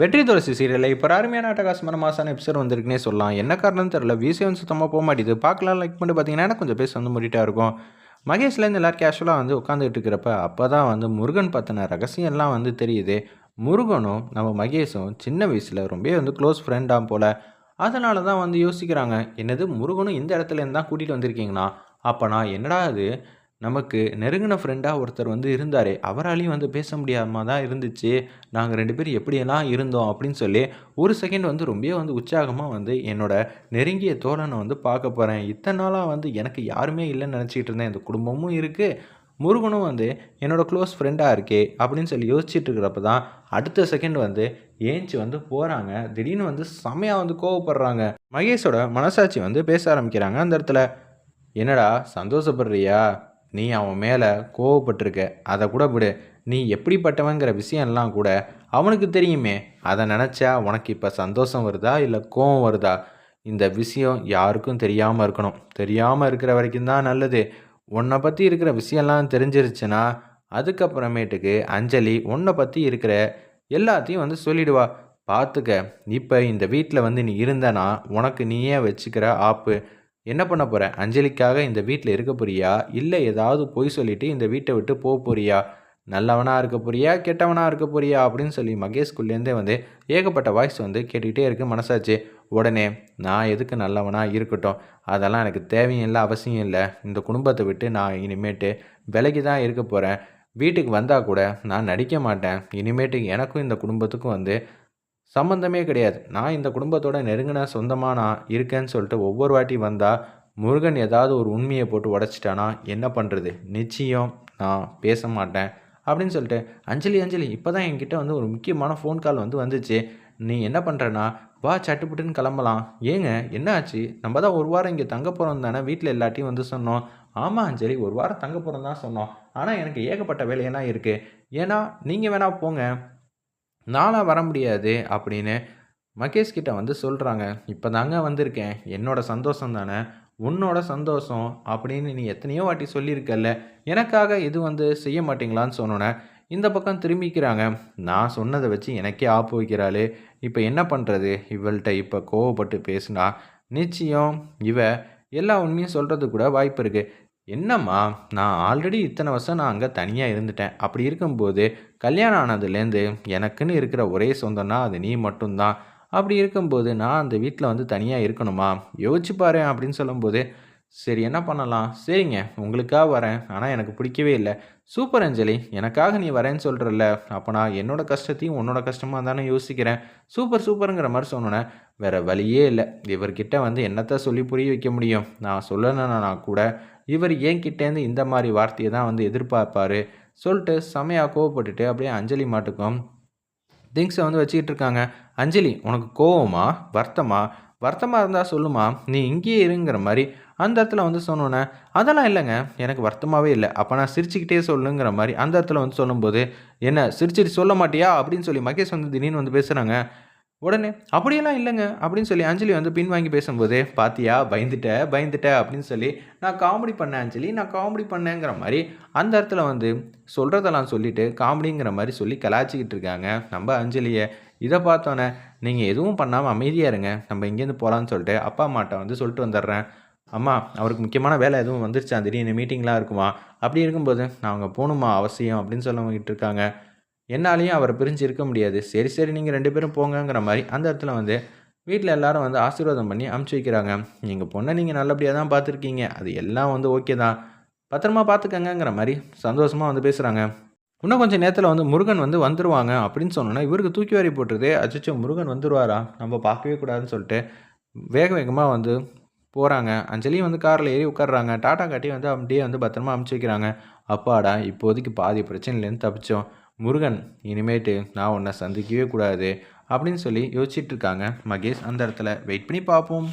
வெற்றி துளசி சீரியலில் இப்போ அருமையான அட்டகாசமான மாசான எபிசோட் வந்திருக்குனே சொல்லலாம். என்ன காரணம்னு தெரில வந்து சுத்தமாக போக மாட்டேது பார்க்கலாம் லைக் பண்ணி பார்த்தீங்கன்னா கொஞ்சம் பேச வந்து முடிட்டாக இருக்கும். மகேஷ்லேருந்து எல்லோரும் கேஷுவலாக வந்து உட்காந்துட்டு இருக்கிறப்ப அப்போ தான் வந்து முருகன் பற்றின ரகசியம்லாம் வந்து தெரியுது. முருகனும் நம்ம மகேஷும் சின்ன வயசில் ரொம்ப வந்து க்ளோஸ் ஃப்ரெண்டாக போல். அதனால தான் வந்து யோசிக்கிறாங்க. என்னது முருகனும் இந்த இடத்துல இருந்து தான் கூட்டிகிட்டு வந்திருக்கீங்களா? அப்போ நான் என்னடா அது நமக்கு நெருங்கின ஃப்ரெண்டாக ஒருத்தர் வந்து இருந்தார் அவராலையும் வந்து பேச முடியாமல் தான் இருந்துச்சு. நாங்கள் ரெண்டு பேரும் எப்படியெல்லாம் இருந்தோம் அப்படின்னு சொல்லி ஒரு செகண்ட் வந்து ரொம்ப வந்து உற்சாகமாக வந்து என்னோட நெருங்கிய தோழனை வந்து பார்க்க போகிறேன் இத்தனை நாளாக வந்து எனக்கு யாருமே இல்லைன்னு நினச்சிக்கிட்டு இருந்தேன். இந்த குடும்பமும் இருக்குது முருகனும் வந்து என்னோடய க்ளோஸ் ஃப்ரெண்டாக இருக்கே அப்படின்னு சொல்லி யோசிச்சுட்டு இருக்கிறப்ப தான் அடுத்த செகண்ட் வந்து ஏஞ்சி வந்து போகிறாங்க திடீர்னு வந்து செமையாக வந்து கோவப்படுறாங்க. மகேஷோட மனசாட்சி வந்து பேச ஆரம்பிக்கிறாங்க அந்த இடத்துல. என்னடா சந்தோஷப்படுறியா? நீ அவன் மேலே கோவப்பட்டிருக்க. அதை கூட விடு. நீ எப்படிப்பட்டவங்கிற விஷயம்லாம் கூட அவனுக்கு தெரியுமே. அதை நினச்சா உனக்கு இப்போ சந்தோஷம் வருதா இல்லை கோவம் வருதா? இந்த விஷயம் யாருக்கும் தெரியாமல் இருக்கணும். தெரியாமல் இருக்கிற வரைக்கும் தான் நல்லது. உன்னை பற்றி இருக்கிற விஷயம்லாம் தெரிஞ்சிருச்சுன்னா அதுக்கப்புறமேட்டுக்கு அஞ்சலி உன்னை பற்றி இருக்கிற எல்லாத்தையும் வந்து சொல்லிடுவா. பார்த்துக்க இப்போ இந்த வீட்டில் வந்து நீ இருந்தனா உனக்கு நீயே வச்சுக்கிற ஆப்பு. என்ன பண்ண போகிற அஞ்சலிக்காக இந்த வீட்டில் இருக்க போறியா? இல்லை ஏதாவது பொய் சொல்லிவிட்டு இந்த வீட்டை விட்டு போக போறியா? நல்லவனாக இருக்க போறியா? கெட்டவனாக இருக்க போறியா? அப்படின்னு சொல்லி மகேஷ்குள்ளேருந்தே வந்து ஏகப்பட்ட வாய்ஸ் வந்து கேட்டுக்கிட்டே இருக்குது மனசாச்சு உடனே நான் எதுக்கு நல்லவனாக இருக்கட்டும்? அதெல்லாம் எனக்கு தேவையும் இல்லை அவசியம் இல்லை. இந்த குடும்பத்தை விட்டு நான் இனிமேட்டு விலகி தான் இருக்க போகிறேன் வீட்டுக்கு வந்தால் கூட நான் நடிக்க மாட்டேன். இனிமேட்டு எனக்கும் இந்த குடும்பத்துக்கும் வந்து சம்மந்தமே கிடையாது. நான் இந்த குடும்பத்தோட நெருங்கின சொந்தமாக நான் இருக்கேன்னு சொல்லிட்டு ஒவ்வொரு வாட்டி வந்தால் முருகன் ஏதாவது ஒரு உண்மையை போட்டு உடச்சிட்டானா? என்ன பண்ணுறது நிச்சயம் நான் பேச மாட்டேன். அப்படின்னு சொல்லிட்டு அஞ்சலி அஞ்சலி இப்போ தான் என்கிட்ட வந்து ஒரு முக்கியமான ஃபோன் கால் வந்து வந்துச்சு. நீ என்ன பண்ணுறனா வா சட்டுப்புட்டுன்னு கிளம்பலாம். ஏங்க என்ன ஆச்சு? நம்ம தான் ஒரு வாரம் இங்கே தங்க போகிறோம் தானே? வீட்டில் எல்லாத்தையும் வந்து சொன்னோம். ஆமாம் அஞ்சலி ஒரு வாரம் தங்க போகிறோம் தான் சொன்னோம். ஆனால் எனக்கு ஏகப்பட்ட வேலையெல்லாம் இருக்குது ஏன்னா நீங்கள் வேணால் போங்க. நானாக வர முடியாது அப்படின்னு மகேஷ் கிட்ட வந்து சொல்கிறாங்க இப்போ தாங்க வந்திருக்கேன். என்னோட சந்தோஷம் தானே? உன்னோட சந்தோஷம் அப்படின்னு நீ எத்தனையோ வாட்டி சொல்லியிருக்கல்ல. எனக்காக இது வந்து செய்ய மாட்டிங்களான்னு சொன்னோன்னே இந்த பக்கம் திரும்பிக்கிறாங்க. நான் சொன்னதை வச்சு எனக்கே ஆப்பு வைக்கிறாளே. இப்போ என்ன பண்ணுறது இவள்கிட்ட இப்போ கோவப்பட்டு பேசுனா நிச்சயம் இவ எல்லா உண்மையும் சொல்கிறது கூட வாய்ப்பு இருக்குது என்னம்மா நான் ஆல்ரெடி இத்தனை வருஷம் நான் அங்கே தனியாக இருந்துட்டேன். அப்படி இருக்கும்போது கல்யாணம் ஆனதுலேருந்து எனக்குன்னு இருக்கிற ஒரே சொந்தம்னா அது நீ மட்டும்தான். அப்படி இருக்கும்போது நான் அந்த வீட்டில் வந்து தனியாக இருக்கணுமா? யோசிச்சு பாரு அப்படின்னு சொல்லும்போது சரி என்ன பண்ணலாம்? சரிங்க உங்களுக்காக வரேன். ஆனால் எனக்கு பிடிக்கவே இல்லை. சூப்பர் அஞ்சலி எனக்காக நீ வரேன்னு சொல்கிறல்ல அப்போ நான் என்னோடய கஷ்டத்தையும் உன்னோட கஷ்டமாக தானே யோசிக்கிறேன். சூப்பர் சூப்பருங்கிற மாதிரி சொன்னோன்னே வேறு வழியே இல்லை. இவர்கிட்ட வந்து என்னத்தை சொல்லி புரிய வைக்க முடியும்? நான் சொல்லணுன்னா கூட இவர் கிட்டேருந்து இந்த மாதிரி வார்த்தையை தான் வந்து எதிர்பார்ப்பார். சொல்லிட்டு செமையாக கோவப்பட்டுட்டு அப்படியே அஞ்சலி மாட்டுக்கும். திங்ஸை வந்து வச்சுக்கிட்டு இருக்காங்க. அஞ்சலி உனக்கு கோவமா? வருத்தமா? வருத்தமாக இருந்தால் சொல்லுமா? நீ இங்கேயே இருங்கிற மாதிரி அந்த இடத்துல வந்து சொன்னோன்னே அதெல்லாம் இல்லைங்க. எனக்கு வருத்தமாகவே இல்லை. அப்போ நான் சிரிச்சுக்கிட்டே சொல்லுங்கிற மாதிரி அந்த இடத்துல வந்து சொல்லும்போது என்ன சிரிச்சிட்டு சொல்ல மாட்டியா? அப்படின்னு சொல்லி மகேஷ் வந்து திடீர்னு வந்து பேசுகிறாங்க உடனே அப்படியெல்லாம் இல்லைங்க அப்படின்னு சொல்லி அஞ்சலி வந்து பின்வாங்கி பேசும்போது பாத்தியா பயந்துட்ட பயந்துட்ட அப்படின்னு சொல்லி நான் காமெடி பண்ணேன் அஞ்சலி நான் காமெடி பண்ணேங்கிற மாதிரி அந்த இடத்துல வந்து சொல்கிறதெல்லாம் சொல்லிவிட்டு காமெடிங்கிற மாதிரி சொல்லி கலாச்சிக்கிட்டு இருக்காங்க. நம்ம அஞ்சலியை இதை பார்த்தோன்னே நீங்கள் எதுவும் பண்ணாமல் அமைதியாக இருங்க நம்ம இங்கேருந்து போகலான்னு சொல்லிட்டு அப்பா அம்மாட்ட வந்து சொல்லிட்டு வந்துடுறேன். அம்மா அவருக்கு முக்கியமான வேலை எதுவும் வந்துருச்சா? திடீர்னு மீட்டிங்லாம் இருக்குமா? அப்படி இருக்கும்போது நான் அவங்க போகணுமா அவசியம்? அப்படின்னு சொல்லிட்டு இருக்காங்க. என்னாலையும் அவரை பிரிஞ்சு இருக்க முடியாது. சரி சரி நீங்கள் ரெண்டு பேரும் போங்கங்கிற மாதிரி அந்த இடத்துல வந்து வீட்டில் எல்லாரும் வந்து ஆசீர்வாதம் பண்ணி அமுச்சு வைக்கிறாங்க. நீங்கள் பொண்ணை நீங்கள் நல்லபடியாக தான் பார்த்துருக்கீங்க. அது எல்லாம் வந்து ஓகே தான். பத்திரமா பார்த்துக்கங்கிற மாதிரி சந்தோஷமாக வந்து பேசுகிறாங்க இன்னும் கொஞ்சம் நேரத்தில் வந்து முருகன் வந்து வந்துடுவாங்க அப்படின்னு சொன்னோன்னா இவருக்கு தூக்கி வாரி போட்டுருது. அச்சோ முருகன் வந்துடுவாரா நம்ம பார்க்கவே கூடாதுன்னு சொல்லிட்டு வேக வேகமாக வந்து போகிறாங்க அஞ்சலியும் வந்து காரில் ஏறி உட்காடுறாங்க டாட்டா காட்டி வந்து அப்படியே வந்து பத்திரமா அமுச்சு வைக்கிறாங்க. அப்பாடா இப்போதைக்கு பாதி பிரச்சனையிலேருந்து தப்பிச்சோம். முருகன் இனிமேட்டு நான் உன்னை சந்திக்கவே கூடாது அப்படின்னு சொல்லி யோசிச்சுட்டு இருக்காங்க மகேஷ் அந்த இடத்துல. வெயிட் பண்ணி பார்ப்போம்.